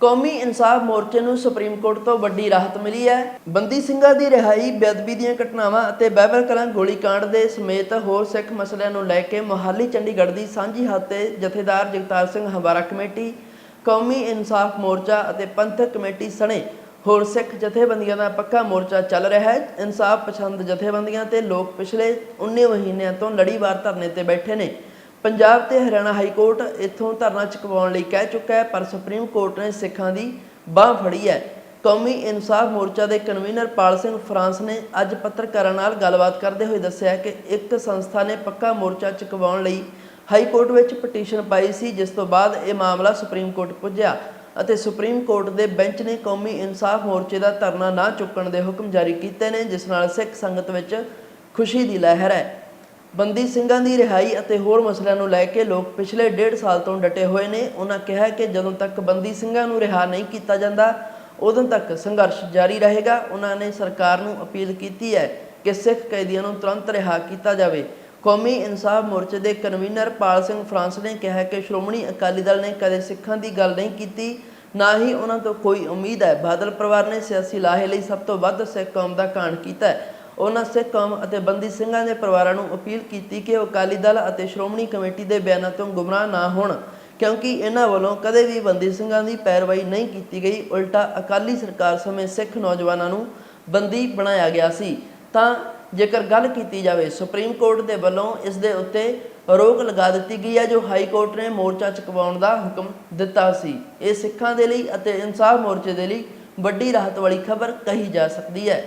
ਕੌਮੀ ਇਨਸਾਫ ਮੋਰਚੇ ਨੂੰ ਸੁਪਰੀਮ ਕੋਰਟ ਤੋਂ ਵੱਡੀ ਰਾਹਤ ਮਿਲੀ ਹੈ। ਬੰਦੀ ਸਿੰਘਾਂ ਦੀ ਰਿਹਾਈ, ਬੇਅਦਬੀ ਦੀਆਂ ਘਟਨਾਵਾਂ ਅਤੇ ਬਾਈਬਲ ਕਲਾਂ ਗੋਲੀकांड ਦੇ ਸਮੇਤ ਹੋਰ ਸਿੱਖ ਮਸਲਿਆਂ ਨੂੰ ਲੈ ਕੇ ਮੁਹਾਲੀ, ਚੰਡੀਗੜ੍ਹ ਦੀ ਸਾਂਝੀ ਹੱਥ ਤੇ ਜਥੇਦਾਰ ਜਗਤਾਰ ਸਿੰਘ ਹਵਾਰਾ ਕਮੇਟੀ, ਕੌਮੀ ਇਨਸਾਫ ਮੋਰਚਾ ਅਤੇ ਪੰਥਕ ਕਮੇਟੀ ਸਣੇ ਹੋਰ ਸਿੱਖ ਜਥੇਬੰਦੀਆਂ ਦਾ ਪੱਕਾ ਮੋਰਚਾ ਚੱਲ ਰਿਹਾ ਹੈ। ਇਨਸਾਫ ਪਸੰਦ ਜਥੇਬੰਦੀਆਂ ਤੇ ਲੋਕ ਪਿਛਲੇ 19 ਮਹੀਨਿਆਂ ਤੋਂ ਲੜੀਵਾਰ ਧਰਨੇ ਤੇ ਬੈਠੇ ਨੇ। ਪੰਜਾਬ ਤੇ ਹਰਿਆਣਾ ਹਾਈ ਕੋਰਟ ਇੱਥੋਂ ਧਰਨਾ ਚੁਕਵਾਉਣ ਲਈ ਕਹਿ ਚੁੱਕਾ ਹੈ, ਪਰ ਸੁਪਰੀਮ ਕੋਰਟ ਨੇ ਸਿੱਖਾਂ ਦੀ ਬਾਹ ਫੜੀ ਹੈ। ਕੌਮੀ ਇਨਸਾਫ ਮੋਰਚਾ ਦੇ ਕਨਵੀਨਰ ਪਾਲ ਸਿੰਘ ਫਰਾਂਸ ਨੇ ਅੱਜ ਪੱਤਰਕਾਰਾਂ ਨਾਲ ਗੱਲਬਾਤ ਕਰਦੇ ਹੋਏ ਦੱਸਿਆ ਕਿ ਇੱਕ ਸੰਸਥਾ ਨੇ ਪੱਕਾ ਮੋਰਚਾ ਚੁਕਵਾਉਣ ਲਈ ਹਾਈ ਕੋਰਟ ਵਿੱਚ ਪਟੀਸ਼ਨ ਪਾਈ ਸੀ, ਜਿਸ ਤੋਂ ਬਾਅਦ ਇਹ ਮਾਮਲਾ ਸੁਪਰੀਮ ਕੋਰਟ ਪੁੱਜਿਆ ਅਤੇ ਸੁਪਰੀਮ ਕੋਰਟ ਦੇ ਬੈਂਚ ਨੇ ਕੌਮੀ ਇਨਸਾਫ ਮੋਰਚੇ ਦਾ ਧਰਨਾ ਨਾ ਚੁੱਕਣ ਦੇ ਹੁਕਮ ਜਾਰੀ ਕੀਤੇ ਨੇ, ਜਿਸ ਨਾਲ ਸਿੱਖ ਸੰਗਤ ਵਿੱਚ ਖੁਸ਼ੀ ਦੀ ਲਹਿਰ ਹੈ। ਬੰਦੀ ਸਿੰਘਾਂ ਦੀ ਰਿਹਾਈ ਅਤੇ ਹੋਰ ਮਸਲਿਆਂ ਨੂੰ ਲੈ ਕੇ ਲੋਕ ਪਿਛਲੇ ਡੇਢ ਸਾਲ ਤੋਂ ਡਟੇ ਹੋਏ ਨੇ। ਉਹਨਾਂ ਕਿਹਾ ਕਿ ਜਦੋਂ ਤੱਕ ਬੰਦੀ ਸਿੰਘਾਂ ਨੂੰ ਰਿਹਾ ਨਹੀਂ ਕੀਤਾ ਜਾਂਦਾ, ਉਦੋਂ ਤੱਕ ਸੰਘਰਸ਼ ਜਾਰੀ ਰਹੇਗਾ। ਉਹਨਾਂ ਨੇ ਸਰਕਾਰ ਨੂੰ ਅਪੀਲ ਕੀਤੀ ਹੈ ਕਿ ਸਿੱਖ ਕੈਦੀਆਂ ਨੂੰ ਤੁਰੰਤ ਰਿਹਾ ਕੀਤਾ ਜਾਵੇ। ਕੌਮੀ ਇਨਸਾਫ ਮੋਰਚੇ ਦੇ ਕਨਵੀਨਰ ਪਾਲ ਸਿੰਘ ਫਰਾਂਸ ਨੇ ਕਿਹਾ ਕਿ ਸ਼੍ਰੋਮਣੀ ਅਕਾਲੀ ਦਲ ਨੇ ਕਦੇ ਸਿੱਖਾਂ ਦੀ ਗੱਲ ਨਹੀਂ ਕੀਤੀ, ਨਾ ਹੀ ਉਹਨਾਂ ਤੋਂ ਕੋਈ ਉਮੀਦ ਹੈ। ਬਾਦਲ ਪਰਿਵਾਰ ਨੇ ਸਿਆਸੀ ਲਾਹੇ ਲਈ ਸਭ ਤੋਂ ਵੱਧ ਸਿੱਖ ਕੌਮ ਦਾ ਕਾਣ ਕੀਤਾ ਹੈ। ਉਹਨਾਂ ਸਿੱਖ ਕੌਮ ਅਤੇ ਬੰਦੀ ਸਿੰਘਾਂ ਦੇ ਪਰਿਵਾਰਾਂ ਨੂੰ ਅਪੀਲ ਕੀਤੀ ਕਿ ਉਹ ਅਕਾਲੀ ਦਲ ਅਤੇ ਸ਼੍ਰੋਮਣੀ ਕਮੇਟੀ ਦੇ ਬਿਆਨਾਂ ਤੋਂ ਗੁੰਮਰਾਹ ਨਾ ਹੋਣ, ਕਿਉਂਕਿ ਇਹਨਾਂ ਵੱਲੋਂ ਕਦੇ ਵੀ ਬੰਦੀ ਸਿੰਘਾਂ ਦੀ ਪੈਰਵਾਈ ਨਹੀਂ ਕੀਤੀ ਗਈ। ਉਲਟਾ ਅਕਾਲੀ ਸਰਕਾਰ ਸਮੇਂ ਸਿੱਖ ਨੌਜਵਾਨਾਂ ਨੂੰ ਬੰਦੀ ਬਣਾਇਆ ਗਿਆ ਸੀ। ਤਾਂ ਜੇਕਰ ਗੱਲ ਕੀਤੀ ਜਾਵੇ, ਸੁਪਰੀਮ ਕੋਰਟ ਦੇ ਵੱਲੋਂ ਇਸ ਦੇ ਉੱਤੇ ਰੋਕ ਲਗਾ ਦਿੱਤੀ ਗਈ ਹੈ, ਜੋ ਹਾਈ ਕੋਰਟ ਨੇ ਮੋਰਚਾ ਚੁਕਵਾਉਣ ਦਾ ਹੁਕਮ ਦਿੱਤਾ ਸੀ। ਇਹ ਸਿੱਖਾਂ ਦੇ ਲਈ ਅਤੇ ਇਨਸਾਫ ਮੋਰਚੇ ਦੇ ਲਈ ਵੱਡੀ ਰਾਹਤ ਵਾਲੀ ਖਬਰ ਕਹੀ ਜਾ ਸਕਦੀ ਹੈ।